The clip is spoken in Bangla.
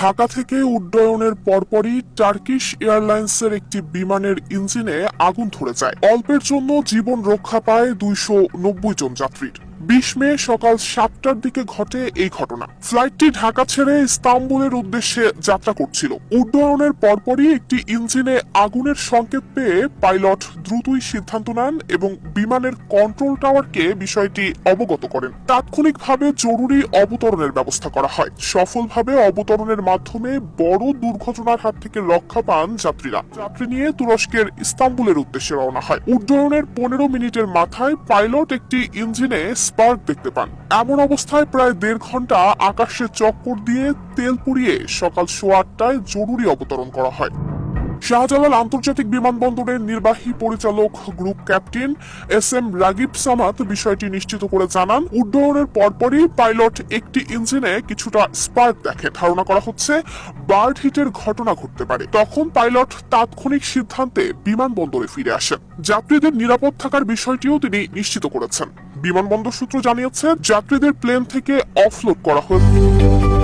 ঢাকা থেকে উড্ডয়নের পরপরই টার্কিশ এয়ারলাইন্সের একটি বিমানের ইঞ্জিনে আগুন ধরে যায়। অল্পের জন্য জীবন রক্ষা পায় দুইশো নব্বই জন যাত্রীর। বিশ মে সকাল সাতটার দিকে ঘটে এই ঘটনা। ফ্লাইটটি ঢাকা ছেড়ে ইস্তাম্বুলের উদ্দেশ্যে যাত্রা করছিল। উড্ডয়নের পরপরই একটি ইঞ্জিনে আগুনের সংকেত পেয়ে পাইলট দ্রুতই সিদ্ধান্ত নেন এবং বিমানের কন্ট্রোল টাওয়ারকে বিষয়টি অবগত করেন। তাৎক্ষণিকভাবে জরুরি অবতরণের ব্যবস্থা করা হয়। সফলভাবে অবতরণের মাধ্যমে বড় দুর্ঘটনার হাত থেকে রক্ষা পান যাত্রীরা। যাত্রী নিয়ে তুরস্কের ইস্তাম্বুলের উদ্দেশ্যে রওনা হয়। উড্ডয়নের পনেরো মিনিটের মাথায় পাইলট একটি ইঞ্জিনে স্পার্ক দেখতে পান। এমন অবস্থায় প্রায় দেড় ঘণ্টা আকাশে চক্কর দিয়ে তেল পুড়িয়ে সকাল সোয়া আটটায় জরুরি অবতরণ করা হয়। শাহজালাল আন্তর্জাতিক বিমানবন্দরের নির্বাহী পরিচালক group captain S M Ragib Samat বিষয়টি নিশ্চিত করে জানান, উড্ডয়নের পরপরই পাইলট একটি ইঞ্জিনে কিছুটা স্পার্ক দেখে ধারণা করা হচ্ছে বার্ড হিটের ঘটনা ঘটতে পারে। তখন পাইলট তাৎক্ষণিক সিদ্ধান্তে বিমানবন্দরে ফিরে আসেন। যাত্রীদের নিরাপদ থাকার বিষয়টিও তিনি নিশ্চিত করেছেন। বিমানবন্দর সূত্র জানিয়েছে, যাত্রীদের প্লেন থেকে অফলোড করা হয়েছে।